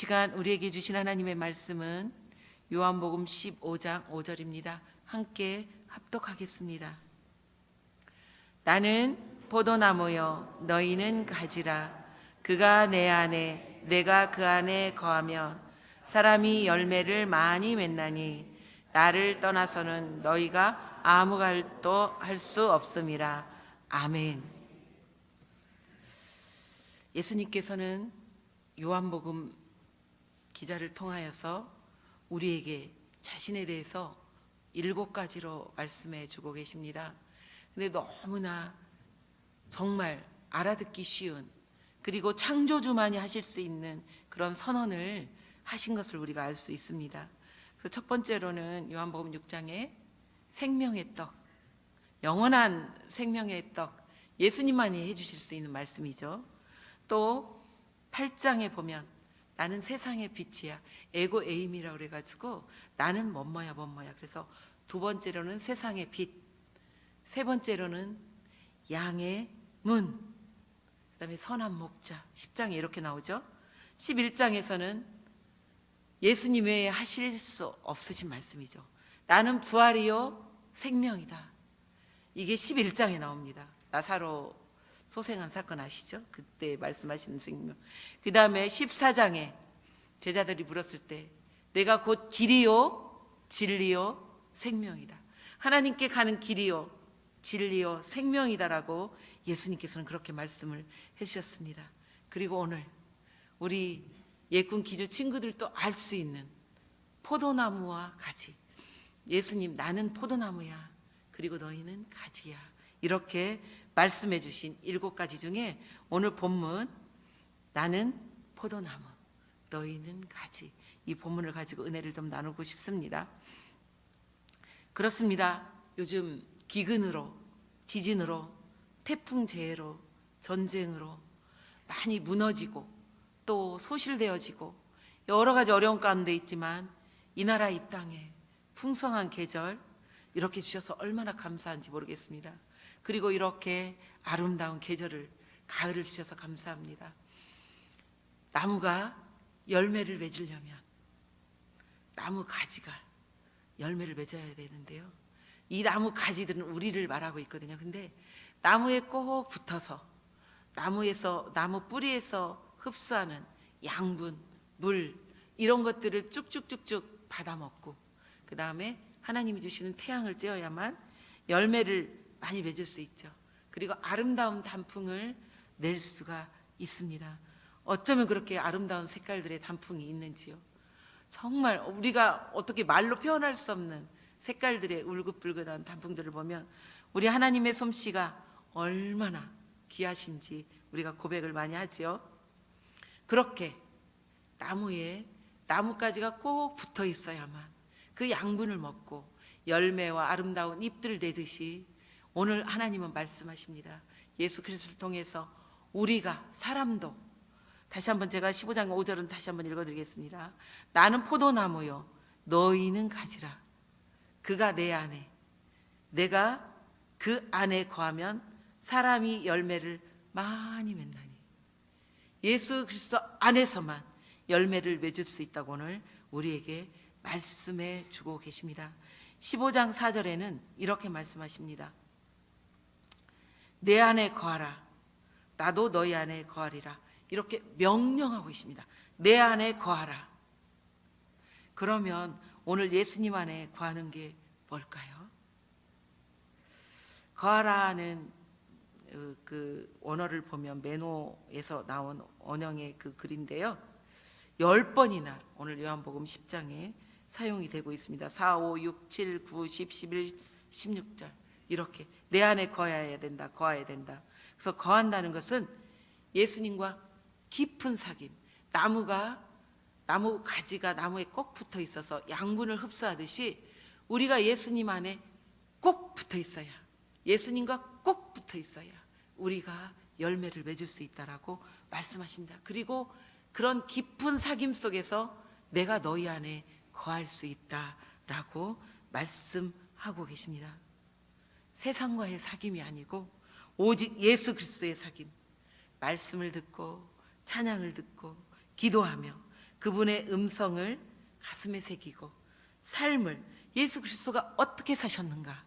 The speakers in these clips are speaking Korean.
시간 우리에게 주신 하나님의 말씀은 요한복음 15장 5절입니다. 함께 합독하겠습니다. 나는 포도나무요 너희는 가지라 그가 내 안에 내가 그 안에 거하면 사람이 열매를 많이 맺나니 나를 떠나서는 너희가 아무 갈도 할 수 없음이라 아멘. 예수님께서는 요한복음 기자를 통하여서 우리에게 자신에 대해서 일곱 가지로 말씀해 주고 계십니다. 근데 너무나 정말 알아듣기 쉬운 그리고 창조주만이 하실 수 있는 그런 선언을 하신 것을 우리가 알 수 있습니다. 그래서 첫 번째로는 요한복음 6장에 생명의 떡, 영원한 생명의 떡, 예수님만이 해주실 수 있는 말씀이죠. 또 8장에 보면 나는 세상의 빛이야. 에고 에임이라고 그래가지고 나는 뭐뭐야 뭐뭐야. 그래서 두 번째로는 세상의 빛, 세 번째로는 양의 문, 그다음에 선한 목자. 10장에 이렇게 나오죠. 11장에서는 예수님 외에 하실 수 없으신 말씀이죠. 나는 부활이요 생명이다. 이게 11장에 나옵니다. 나사로 소생한 사건 아시죠? 그때 말씀하시는 생명. 그 다음에 14장에 제자들이 물었을 때 내가 곧 길이요 진리요 생명이다. 하나님께 가는 길이요 진리요 생명이다라고 예수님께서는 그렇게 말씀을 해주셨습니다. 그리고 오늘 우리 예꾼 기조 친구들도 알 수 있는 포도나무와 가지. 예수님 나는 포도나무야. 그리고 너희는 가지야. 이렇게 말씀해 주신 일곱 가지 중에 오늘 본문 나는 포도나무 너희는 가지 이 본문을 가지고 은혜를 좀 나누고 싶습니다. 그렇습니다. 요즘 기근으로 지진으로 태풍 재해로 전쟁으로 많이 무너지고 또 소실되어지고 여러 가지 어려운 가운데 있지만 이 나라 이 땅에 풍성한 계절 이렇게 주셔서 얼마나 감사한지 모르겠습니다. 그리고 이렇게 아름다운 계절을 가을을 주셔서 감사합니다. 나무가 열매를 맺으려면 나무 가지가 열매를 맺어야 되는데요. 이 나무 가지들은 우리를 말하고 있거든요. 근데 나무에 꼭 붙어서 나무에서 나무 뿌리에서 흡수하는 양분, 물 이런 것들을 쭉쭉쭉쭉 받아 먹고 그 다음에 하나님이 주시는 태양을 쬐어야만 열매를 많이 맺을 수 있죠. 그리고 아름다운 단풍을 낼 수가 있습니다. 어쩌면 그렇게 아름다운 색깔들의 단풍이 있는지요. 정말 우리가 어떻게 말로 표현할 수 없는 색깔들의 울긋불긋한 단풍들을 보면 우리 하나님의 솜씨가 얼마나 귀하신지 우리가 고백을 많이 하지요. 그렇게 나무에 나뭇가지가 꼭 붙어 있어야만 그 양분을 먹고 열매와 아름다운 잎들을 내듯이 오늘 하나님은 말씀하십니다. 예수 그리스도를 통해서 우리가 사람도 다시 한번 제가 15장 5절은 다시 한번 읽어 드리겠습니다. 나는 포도나무요 너희는 가지라 그가 내 안에 내가 그 안에 거하면 사람이 열매를 많이 맺나니 예수 그리스도 안에서만 열매를 맺을 수 있다고 오늘 우리에게 말씀해 주고 계십니다. 15장 4절에는 이렇게 말씀하십니다. 내 안에 거하라. 나도 너희 안에 거하리라. 이렇게 명령하고 계십니다. 내 안에 거하라. 그러면 오늘 예수님 안에 거하는 게 뭘까요? 거하라는 어, 그 원어를 보면 매노에서 나온 원형의 그 글인데요. 열 번이나 오늘 요한복음 10장에 사용이 되고 있습니다. 4, 5, 6, 7, 9, 10, 11, 16절 이렇게 내 안에 거해야 된다. 거해야 된다. 그래서 거한다는 것은 예수님과 깊은 사귐. 나무가 나무 가지가 나무에 꼭 붙어 있어서 양분을 흡수하듯이 우리가 예수님 안에 꼭 붙어 있어야 예수님과 꼭 붙어 있어야 우리가 열매를 맺을 수 있다라고 말씀하십니다. 그리고 그런 깊은 사귐 속에서 내가 너희 안에 거할 수 있다라고 말씀하고 계십니다. 세상과의 사귐이 아니고 오직 예수 그리스도의 사귐. 말씀을 듣고 찬양을 듣고 기도하며 그분의 음성을 가슴에 새기고 삶을 예수 그리스도가 어떻게 사셨는가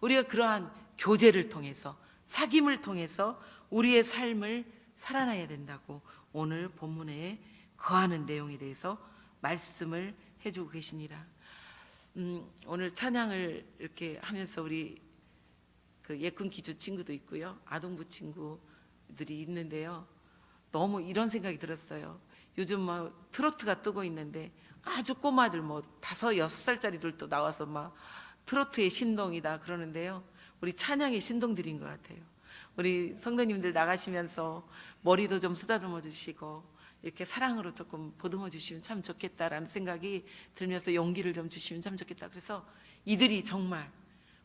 우리가 그러한 교제를 통해서 사귐을 통해서 우리의 삶을 살아나야 된다고 오늘 본문에 거하는 내용에 대해서 말씀을 해주고 계십니다. 음, 오늘 찬양을 이렇게 하면서 우리 그 예쁜 기주 친구도 있고요, 아동부 친구들이 있는데요. 너무 이런 생각이 들었어요. 요즘 막 트로트가 뜨고 있는데 아주 꼬마들 뭐 다섯 여섯 살짜리들도 나와서 막 트로트의 신동이다 그러는데요. 우리 찬양의 신동들인 것 같아요. 우리 성도님들 나가시면서 머리도 좀 쓰다듬어 주시고 이렇게 사랑으로 조금 보듬어 주시면 참 좋겠다라는 생각이 들면서 용기를 좀 주시면 참 좋겠다. 그래서 이들이 정말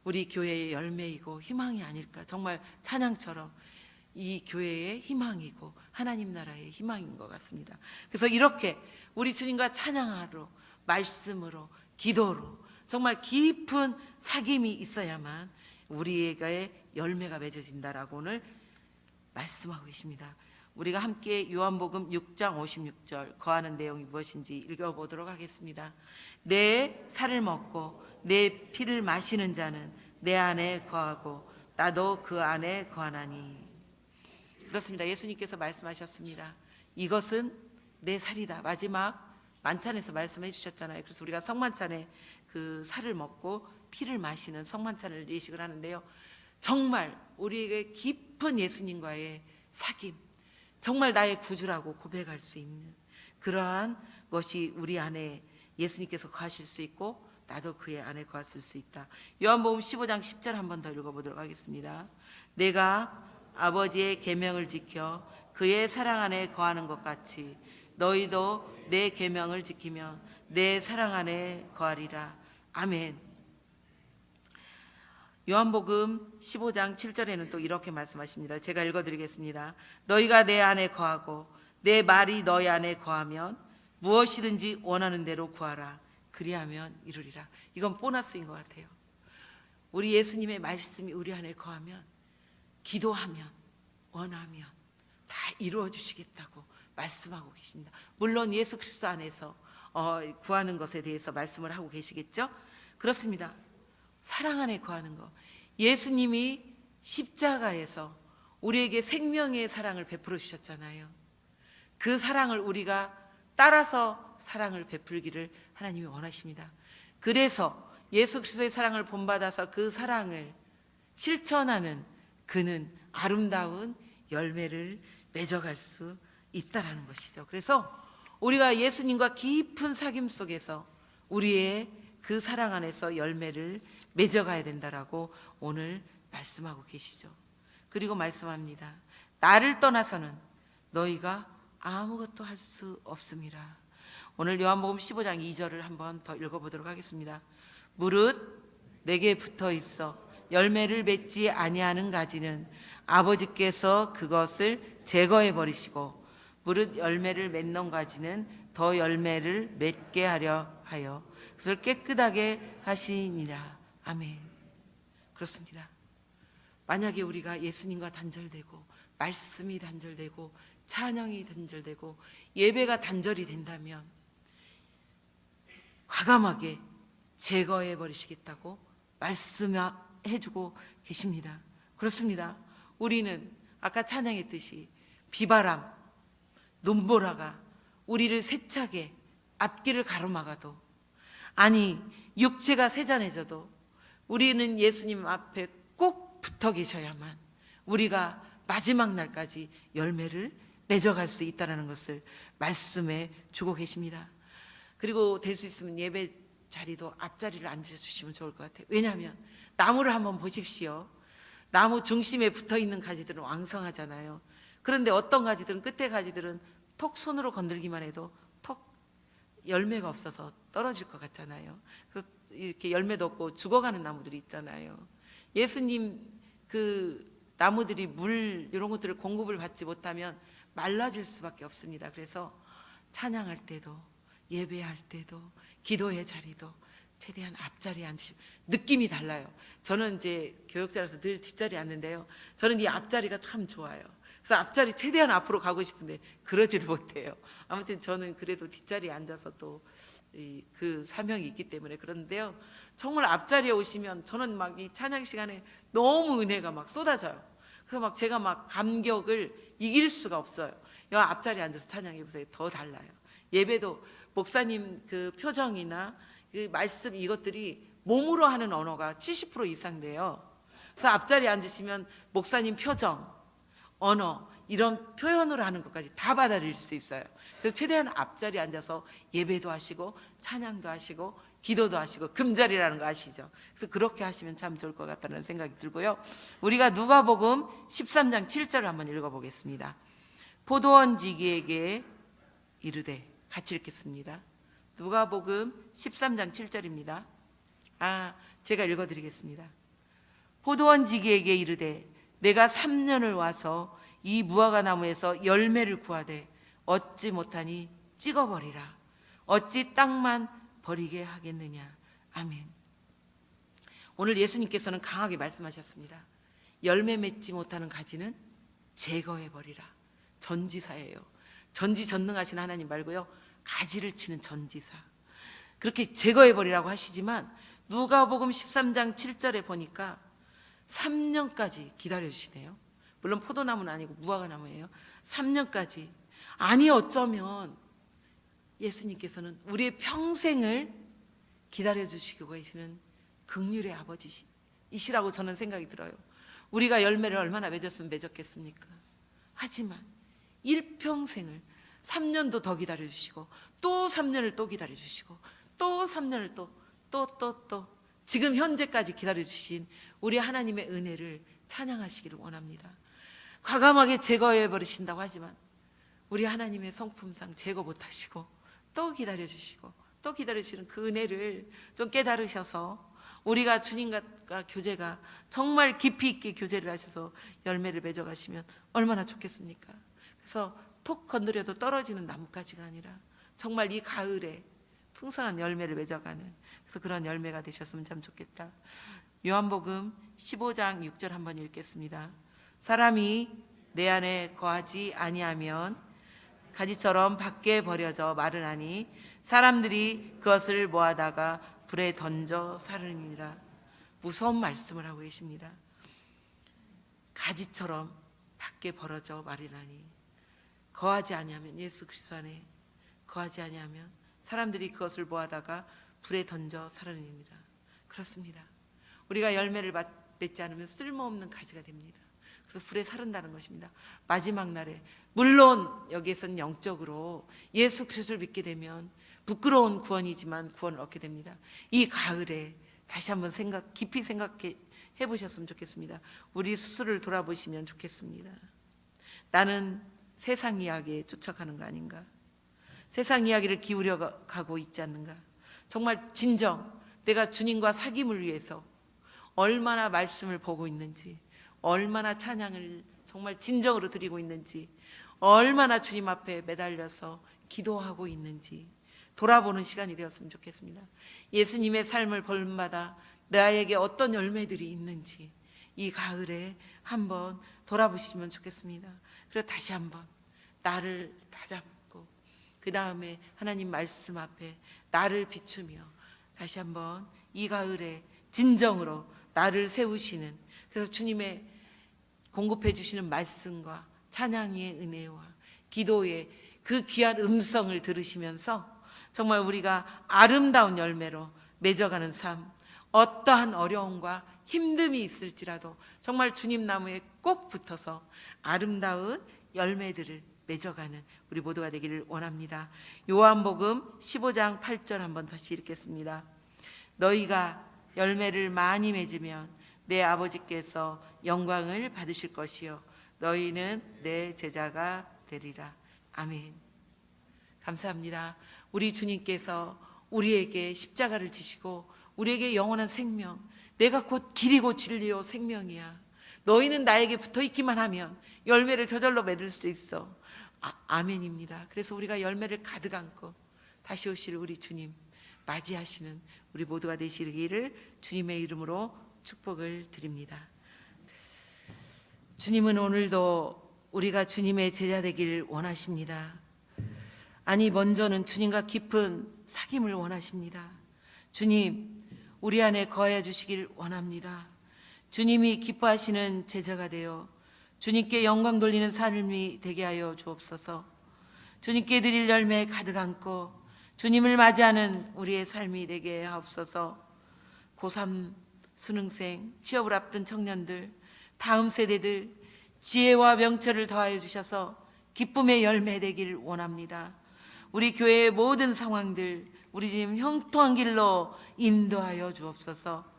우리 교회의 열매이고 희망이 아닐까. 정말 찬양처럼 이 교회의 희망이고 하나님 나라의 희망인 것 같습니다. 그래서 이렇게 우리 주님과 찬양하러 말씀으로 기도로 정말 깊은 사귐이 있어야만 우리에게 열매가 맺어진다라고 오늘 말씀하고 계십니다. 우리가 함께 요한복음 6장 56절 거하는 내용이 무엇인지 읽어보도록 하겠습니다. 내 살을 먹고 내 피를 마시는 자는 내 안에 거하고 나도 그 안에 거하나니 그렇습니다. 예수님께서 말씀하셨습니다. 이것은 내 살이다. 마지막 만찬에서 말씀해 주셨잖아요. 그래서 우리가 성만찬에 그 살을 먹고 피를 마시는 성만찬을 예식을 하는데요. 정말 우리에게 깊은 예수님과의 사귐, 정말 나의 구주라고 고백할 수 있는 그러한 것이 우리 안에 예수님께서 거하실 수 있고 나도 그의 안에 거하실 수 있다. 요한복음 15장 10절 한 번 더 읽어보도록 하겠습니다. 내가 아버지의 계명을 지켜 그의 사랑 안에 거하는 것 같이 너희도 내 계명을 지키며 내 사랑 안에 거하리라. 아멘. 요한복음 15장 7절에는 또 이렇게 말씀하십니다. 제가 읽어드리겠습니다. 너희가 내 안에 거하고 내 말이 너희 안에 거하면 무엇이든지 원하는 대로 구하라. 그리하면 이루리라. 이건 보너스인 것 같아요. 우리 예수님의 말씀이 우리 안에 거하면 기도하면 원하면 다 이루어 주시겠다고 말씀하고 계십니다. 물론 예수 그리스도 안에서 어, 구하는 것에 대해서 말씀을 하고 계시겠죠? 그렇습니다. 사랑 안에 거하는 거. 예수님이 십자가에서 우리에게 생명의 사랑을 베풀어 주셨잖아요. 그 사랑을 우리가 따라서 사랑을 베풀기를 하나님이 원하십니다. 그래서 예수 그리스도의 사랑을 본받아서 그 사랑을 실천하는 그는 아름다운 열매를 맺어갈 수 있다라는 것이죠. 그래서 우리가 예수님과 깊은 사귐 속에서 우리의 그 사랑 안에서 열매를 맺어가야 된다라고 오늘 말씀하고 계시죠. 그리고 말씀합니다. 나를 떠나서는 너희가 아무것도 할 수 없습니다. 오늘 요한복음 15장 2절을 한번 더 읽어보도록 하겠습니다. 무릇 내게 붙어 있어 열매를 맺지 아니하는 가지는 아버지께서 그것을 제거해 버리시고 무릇 열매를 맺는 가지는 더 열매를 맺게 하려 하여 그것을 깨끗하게 하시니라. 아멘. 그렇습니다. 만약에 우리가 예수님과 단절되고 말씀이 단절되고 찬양이 단절되고 예배가 단절이 된다면 과감하게 제거해 버리시겠다고 말씀해 주고 계십니다. 그렇습니다. 우리는 아까 찬양했듯이 비바람, 눈보라가 우리를 세차게 앞길을 가로막아도 아니 육체가 세잔해져도 우리는 예수님 앞에 꼭 붙어 계셔야만 우리가 마지막 날까지 열매를 맺어갈 수 있다는 것을 말씀해 주고 계십니다. 그리고 될 수 있으면 예배 자리도 앞자리를 앉아주시면 좋을 것 같아요. 왜냐하면 나무를 한번 보십시오. 나무 중심에 붙어 있는 가지들은 왕성하잖아요. 그런데 어떤 가지들은 끝에 가지들은 톡 손으로 건들기만 해도 톡 열매가 없어서 떨어질 것 같잖아요. 그래서 이렇게 열매도 없고 죽어가는 나무들이 있잖아요. 예수님 그 나무들이 물 이런 것들을 공급을 받지 못하면 말라질 수밖에 없습니다. 그래서 찬양할 때도 예배할 때도 기도의 자리도 최대한 앞자리에 앉으시면 느낌이 달라요. 저는 이제 교역자라서 늘 뒷자리에 앉는데요. 저는 이 앞자리가 참 좋아요. 그래서 앞자리 최대한 앞으로 가고 싶은데 그러지를 못해요. 아무튼 저는 그래도 뒷자리에 앉아서 또 그 사명이 있기 때문에 그런데요. 정말 앞자리에 오시면 저는 막 이 찬양 시간에 너무 은혜가 막 쏟아져요. 그래서 막 제가 막 감격을 이길 수가 없어요. 여 앞자리에 앉아서 찬양해 보세요. 더 달라요. 예배도 목사님 그 표정이나 그 말씀 이것들이 몸으로 하는 언어가 70% 이상 돼요. 그래서 앞자리에 앉으시면 목사님 표정, 언어 이런 표현으로 하는 것까지 다 받아들일 수 있어요. 그래서 최대한 앞자리에 앉아서 예배도 하시고 찬양도 하시고 기도도 하시고 금자리라는 거 아시죠? 그래서 그렇게 하시면 참 좋을 것 같다는 생각이 들고요. 우리가 누가복음 13장 7절을 한번 읽어 보겠습니다. 포도원 지기에게 이르되 같이 읽겠습니다. 누가복음 13장 7절입니다. 아, 제가 읽어 드리겠습니다. 포도원 지기에게 이르되 내가 3년을 와서 이 무화과 나무에서 열매를 구하되 얻지 못하니 찍어버리라. 어찌 땅만 버리게 하겠느냐. 아멘. 오늘 예수님께서는 강하게 말씀하셨습니다. 열매 맺지 못하는 가지는 제거해 버리라. 전지사예요. 전지전능하신 하나님 말고요. 가지를 치는 전지사. 그렇게 제거해 버리라고 하시지만 누가복음 13장 7절에 보니까 3년까지 기다려 주시네요. 물론 포도나무는 아니고 무화과 나무예요. 3년까지. 아니 어쩌면 예수님께서는 우리의 평생을 기다려 주시고 계시는 극률의 아버지이시라고 저는 생각이 들어요. 우리가 열매를 얼마나 맺었으면 맺었겠습니까? 하지만 일평생을 3년도 더 기다려 주시고 또 3년을 또 기다려 주시고 또 3년을 또 또 또 또 지금 현재까지 기다려 주신 우리 하나님의 은혜를 찬양하시기를 원합니다. 과감하게 제거해 버리신다고 하지만 우리 하나님의 성품상 제거 못 하시고 또 기다려 주시고 또 기다리시는 그 은혜를 좀 깨달으셔서 우리가 주님과 교제가 정말 깊이 있게 교제를 하셔서 열매를 맺어 가시면 얼마나 좋겠습니까? 그래서 톡 건드려도 떨어지는 나뭇가지가 아니라 정말 이 가을에 풍성한 열매를 맺어가는 그래서 그런 열매가 되셨으면 참 좋겠다. 요한복음 15장 6절 한번 읽겠습니다. 사람이 내 안에 거하지 아니하면 가지처럼 밖에 버려져 마르나니 사람들이 그것을 모아다가 불에 던져 사르니라. 무서운 말씀을 하고 계십니다. 가지처럼 밖에 벌어져 마르나니 거하지 아니하면 예수 그리스도 안에 거하지 아니하면 사람들이 그것을 모아다가 불에 던져 사르니라. 그렇습니다. 우리가 열매를 맺지 않으면 쓸모없는 가지가 됩니다. 그래서 불에 사른다는 것입니다. 마지막 날에 물론 여기에서는 영적으로 예수 그리스도를 믿게 되면 부끄러운 구원이지만 구원을 얻게 됩니다. 이 가을에 다시 한번 생각 깊이 생각해 보셨으면 좋겠습니다. 우리 스스로를 돌아보시면 좋겠습니다. 나는 세상 이야기에 쫓아가는 거 아닌가? 세상 이야기를 기울여 가고 있지 않는가? 정말 진정 내가 주님과 사귐을 위해서 얼마나 말씀을 보고 있는지, 얼마나 찬양을 정말 진정으로 드리고 있는지, 얼마나 주님 앞에 매달려서 기도하고 있는지 돌아보는 시간이 되었으면 좋겠습니다. 예수님의 삶을 볼마다 나에게 어떤 열매들이 있는지 이 가을에 한번 돌아보시면 좋겠습니다. 그리고 다시 한번 나를 다잡고 그 다음에 하나님 말씀 앞에 나를 비추며 다시 한번 이 가을에 진정으로 나를 세우시는 그래서 주님의 공급해 주시는 말씀과 찬양의 은혜와 기도의 그 귀한 음성을 들으시면서 정말 우리가 아름다운 열매로 맺어가는 삶, 어떠한 어려움과 힘듦이 있을지라도 정말 주님 나무에 꼭 붙어서 아름다운 열매들을 맺어가는 우리 모두가 되기를 원합니다. 요한복음 15장 8절 한번 다시 읽겠습니다. 너희가 열매를 많이 맺으면 내 아버지께서 영광을 받으실 것이요 너희는 내 제자가 되리라. 아멘. 감사합니다. 우리 주님께서 우리에게 십자가를 지시고 우리에게 영원한 생명, 내가 곧 길이고 진리요 생명이야. 너희는 나에게 붙어 있기만 하면 열매를 저절로 맺을 수 있어. 아, 멘입니다 그래서 우리가 열매를 가득 안고 다시 오실 우리 주님 맞이하시는 우리 모두가 되시기를 주님의 이름으로 축복을 드립니다. 주님은 오늘도 우리가 주님의 제자 되기를 원하십니다. 아니 먼저는 주님과 깊은 사귐을 원하십니다. 주님, 우리 안에 거하여 주시길 원합니다. 주님이 기뻐하시는 제자가 되어 주님께 영광 돌리는 삶이 되게 하여 주옵소서. 주님께 드릴 열매 가득 안고 주님을 맞이하는 우리의 삶이 되게 하옵소서. 고3 수능생, 취업을 앞둔 청년들, 다음 세대들 지혜와 명철을 더하여 주셔서 기쁨의 열매 되길 원합니다. 우리 교회의 모든 상황들 우리 지금 형통한 길로 인도하여 주옵소서.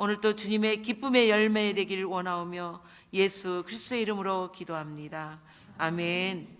오늘 또 주님의 기쁨의 열매 되길 원하오며 예수 그리스도의 이름으로 기도합니다. 아멘.